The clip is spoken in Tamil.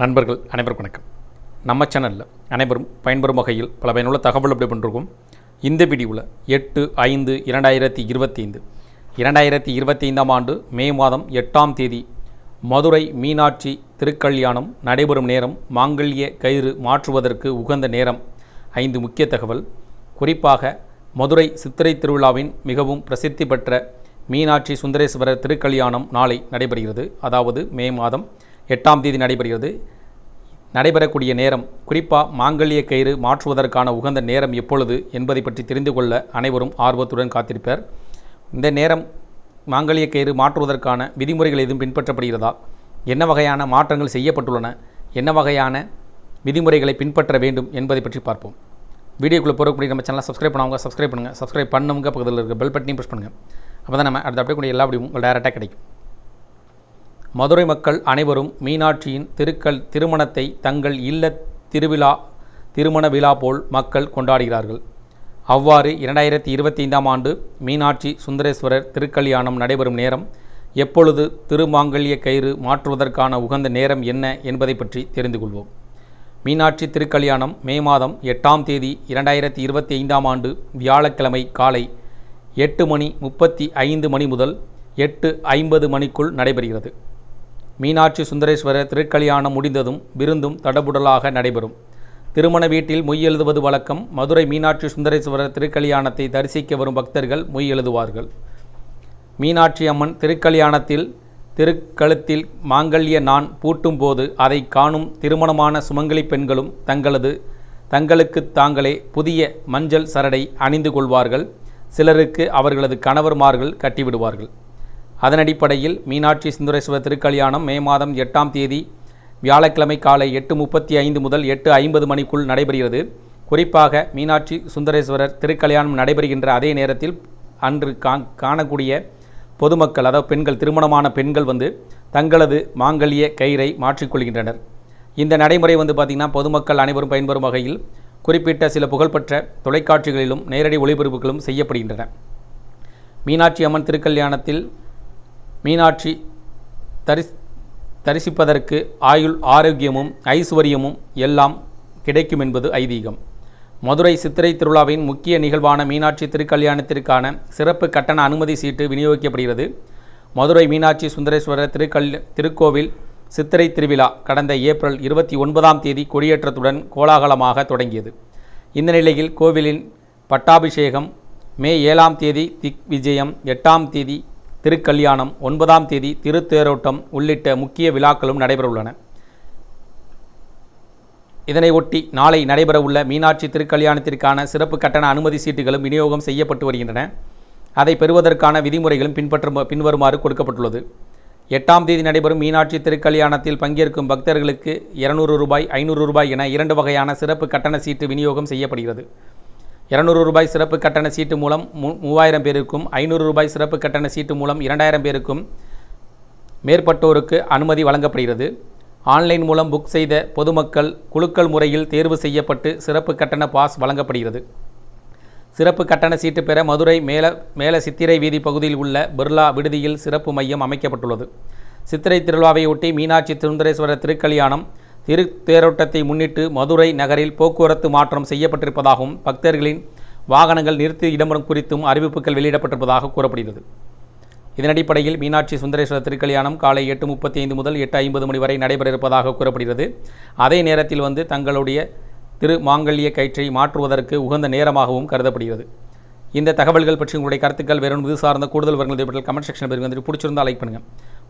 நண்பர்கள் அனைவருக்கும் வணக்கம். நம்ம சேனலில் அனைவரும் பயன்பெறும் வகையில் பல பயனுள்ள தகவல் அப்படி பண்ணிருக்கோம். இந்த வீடியோவில் எட்டு ஐந்து இரண்டாயிரத்தி இருபத்தி ஐந்து இரண்டாயிரத்தி இருபத்தி ஐந்தாம் ஆண்டு மே மாதம் எட்டாம் தேதி மதுரை மீனாட்சி திருக்கல்யாணம் நடைபெறும் நேரம் மாங்கல்ய கயிறு மாற்றுவதற்கு உகந்த நேரம். ஐந்து முக்கிய தகவல். குறிப்பாக மதுரை சித்திரை திருவிழாவின் மிகவும் பிரசித்தி பெற்ற மீனாட்சி சுந்தரேஸ்வரர் திருக்கல்யாணம் நாளை நடைபெறுகிறது. அதாவது மே மாதம் எட்டாம் தேதி நடைபெறுகிறது. நடைபெறக்கூடிய நேரம் குறிப்பாக மாங்கல்ய கயிறு மாற்றுவதற்கான உகந்த நேரம் எப்பொழுது என்பதை பற்றி தெரிந்து கொள்ள அனைவரும் ஆர்வத்துடன் காத்திருப்பார். இந்த நேரம் மாங்கல்ய கயிறு மாற்றுவதற்கான விதிமுறைகள் எதுவும் பின்பற்றப்படுகிறதா? என்ன வகையான மாற்றங்கள் செய்யப்பட்டுள்ளன? என்ன வகையான விதிமுறைகளை பின்பற்ற வேண்டும் என்பதை பற்றி பார்ப்போம். வீடியோக்குள்ளே போகக்கூடிய நம்ம சேனலை சப்ஸ்கிரைப் பண்ணவங்க சப்ஸ்கிரைப் பண்ணுங்கள் சப்ஸ்கிரைப் பண்ணுங்க பக்கத்தில் இருக்க பெல் பட்டனையும் ப்ரெஸ் பண்ணுங்கள் அப்போ தான் நம்ம அடுத்த அப்படியே கூட எல்லா வீடியோவும் உங்களுக்கு டேரெக்டாக கிடைக்கும். மதுரை மக்கள் அனைவரும் மீனாட்சியின் திருக்கல் திருமணத்தை தங்கள் இல்ல திருவிழா திருமண விழா போல் மக்கள் கொண்டாடுகிறார்கள். அவ்வாறு இரண்டாயிரத்தி இருபத்தி ஐந்தாம் ஆண்டு மீனாட்சி சுந்தரேஸ்வரர் திருக்கல்யாணம் நடைபெறும் நேரம் எப்பொழுது திருமாங்கல்ய கயிறு மாற்றுவதற்கான உகந்த நேரம் என்ன என்பதை பற்றி தெரிந்து கொள்வோம். மீனாட்சி திருக்கல்யாணம் மே மாதம் எட்டாம் தேதி இரண்டாயிரத்தி இருபத்தி ஐந்தாம் ஆண்டு வியாழக்கிழமை காலை எட்டு மணி முப்பத்தி ஐந்து மணி முதல் எட்டு ஐம்பது மணிக்குள் நடைபெறுகிறது. மீனாட்சி சுந்தரேஸ்வரர் திருக்கல்யாணம் முடிந்ததும் விருந்தும் தடபுடலாக நடைபெறும். திருமண வீட்டில் மொய் எழுதுவது வழக்கம். மதுரை மீனாட்சி சுந்தரேஸ்வரர் திருக்கல்யாணத்தை தரிசிக்க வரும் பக்தர்கள் மொய் எழுதுவார்கள். மீனாட்சி அம்மன் திருக்கல்யாணத்தில் திருக்கழுத்தில் மாங்கல்ய நான் பூட்டும் போது அதை காணும் திருமணமான சுமங்கலி பெண்களும் தங்களது தங்களுக்கு தாங்களே புதிய மஞ்சள் சரடை அணிந்து கொள்வார்கள். சிலருக்கு அவர்களது கணவர்மார்கள் கட்டிவிடுவார்கள். அதன் அடிப்படையில் மீனாட்சி சுந்தரேஸ்வரர் திருக்கல்யாணம் மே மாதம் எட்டாம் தேதி வியாழக்கிழமை காலை எட்டு முப்பத்தி ஐந்து முதல் எட்டு ஐம்பது மணிக்குள் நடைபெறுகிறது. குறிப்பாக மீனாட்சி சுந்தரேஸ்வரர் திருக்கல்யாணம் நடைபெறுகின்ற அதே நேரத்தில் அன்று கா காணக்கூடிய பொதுமக்கள் அதாவது பெண்கள் திருமணமான பெண்கள் வந்து தங்களது மாங்கல்ய கயிறை மாற்றிக்கொள்கின்றனர். இந்த நடைமுறை வந்து பார்த்திங்கன்னா பொதுமக்கள் அனைவரும் பயன்பெறும் வகையில் குறிப்பிட்ட சில புகழ்பெற்ற தொலைக்காட்சிகளிலும் நேரடி ஒளிபரப்புகளும் செய்யப்படுகின்றன. மீனாட்சி அம்மன் திருக்கல்யாணத்தில் மீனாட்சி தரிஸ் தரிசிப்பதற்கு ஆயுள் ஆரோக்கியமும் ஐஸ்வர்யமும் எல்லாம் கிடைக்கும் என்பது ஐதீகம். மதுரை சித்திரை திருவிழாவின் முக்கிய நிகழ்வான மீனாட்சி திருக்கல்யாணத்திற்கான சிறப்பு கட்டண அனுமதி சீட்டு விநியோகிக்கப்படுகிறது. மதுரை மீனாட்சி சுந்தரேஸ்வரர் திருக்கல் திருக்கோவில் சித்திரை திருவிழா கடந்த ஏப்ரல் இருபத்தி ஒன்பதாம் தேதி கொடியேற்றத்துடன் கோலாகலமாக தொடங்கியது. இந்த நிலையில் கோவிலின் பட்டாபிஷேகம் மே ஏழாம் தேதி திக் விஜயம் எட்டாம் தேதி திருக்கல்யாணம் ஒன்பதாம் தேதி திருத்தேரோட்டம் உள்ளிட்ட முக்கிய விழாக்களும் நடைபெறவுள்ளன. இதனை ஒட்டி நாளை நடைபெறவுள்ள மீனாட்சி திருக்கல்யாணத்திற்கான சிறப்பு கட்டண அனுமதி சீட்டுகளும் விநியோகம் செய்யப்பட்டு வருகின்றன. அதை பெறுவதற்கான விதிமுறைகளும் பின்பற்றும் பின்வருமாறு கொடுக்கப்பட்டுள்ளது. எட்டாம் தேதி நடைபெறும் மீனாட்சி திருக்கல்யாணத்தில் பங்கேற்கும் பக்தர்களுக்கு இருநூறு ரூபாய் ஐநூறு ரூபாய் என இரண்டு வகையான சிறப்பு கட்டண சீட்டு விநியோகம் செய்யப்படுகிறது. இரநூறு ரூபாய் சிறப்பு கட்டண சீட்டு மூலம் மூ மூவாயிரம் பேருக்கும் ஐநூறு ரூபாய் சிறப்பு கட்டண சீட்டு மூலம் இரண்டாயிரம் பேருக்கும் மேற்பட்டோருக்கு அனுமதி வழங்கப்படுகிறது. ஆன்லைன் மூலம் புக் செய்த பொதுமக்கள் குழுக்கள் முறையில் தேர்வு செய்யப்பட்டு சிறப்பு கட்டண பாஸ் வழங்கப்படுகிறது. சிறப்பு கட்டண சீட்டு பெற மதுரை மேல மேல சித்திரை வீதி பகுதியில் உள்ள பிர்லா விடுதியில் சிறப்பு மையம் அமைக்கப்பட்டுள்ளது. சித்திரை திருவிழாவையொட்டி மீனாட்சி சுந்தரேஸ்வரர் திருக்கல்யாணம் திருத்தேரோட்டத்தை முன்னிட்டு மதுரை நகரில் போக்குவரத்து மாற்றம் செய்யப்பட்டிருப்பதாகவும் பக்தர்களின் வாகனங்கள் நிறுத்தி இடம்பெறும் குறித்தும் அறிவிப்புகள் வெளியிடப்பட்டிருப்பதாக கூறப்படுகிறது. இதன் அடிப்படையில் மீனாட்சி சுந்தரேஸ்வரர் திருக்கல்யாணம் காலை எட்டு முப்பத்தி ஐந்து முதல் எட்டு ஐம்பது மணி வரை நடைபெற இருப்பதாக கூறப்படுகிறது. அதே நேரத்தில் வந்து தங்களுடைய திரு மாங்கல்ய கயிற்றை மாற்றுவதற்கு உகந்த நேரமாகவும் கருதப்படுகிறது. இந்த தகவல்கள் பற்றி உங்களுடைய கருத்துக்கள் வேறொன்று இது சார்ந்த கூடுதல் விவரங்கள் கமெண்ட் செக்ஷனில் பேர் வந்துட்டு பிடிச்சிருந்தால் லைக் பண்ணுங்கள்.